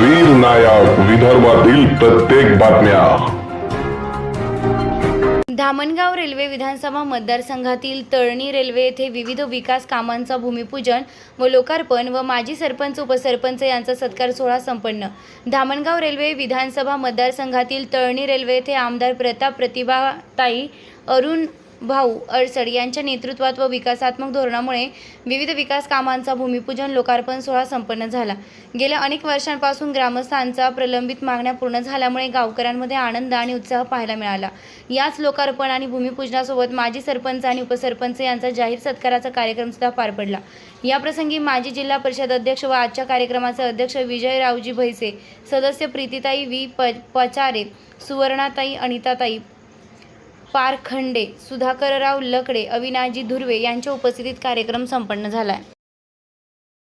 वीर नायक विदर्भातील प्रत्येक बातम्या. धामणगाव रेल्वे विधानसभा मतदारसंघातील तळणी रेल्वे येथे विविध विकास कामांचा भूमिपूजन व लोकार्पण व माजी सरपंच उपसरपंच यांचा सत्कार सोहळा संपन्न. धामणगाव रेल्वे विधानसभा मतदारसंघातील तळणी रेल्वे येथे आमदार प्रताप प्रतिभाताई अरुण भाऊ अडसड यांच्या नेतृत्वात व विकासात्मक धोरणामुळे विविध विकास कामांचा भूमिपूजन लोकार्पण सोहळा संपन्न झाला. गेल्या अनेक वर्षांपासून ग्रामस्थांचा प्रलंबित मागण्या पूर्ण झाल्यामुळे गावकऱ्यांमध्ये आनंद आणि उत्साह पाहायला मिळाला. याच लोकार्पण आणि भूमिपूजनासोबत माजी सरपंच आणि उपसरपंच यांचा जाहीर सत्काराचा कार्यक्रम सुद्धा पार पडला. याप्रसंगी माजी जिल्हा परिषद अध्यक्ष व आजच्या कार्यक्रमाचे अध्यक्ष विजयरावजी भैसे सदस्य प्रीतिताई व्ही प पचारे सुवर्णाताई अनिताताई पारखंडे सुधाकरराव लकडे अविनाजी धुर्वे यांच्या उपस्थितीत कार्यक्रम संपन्न झाला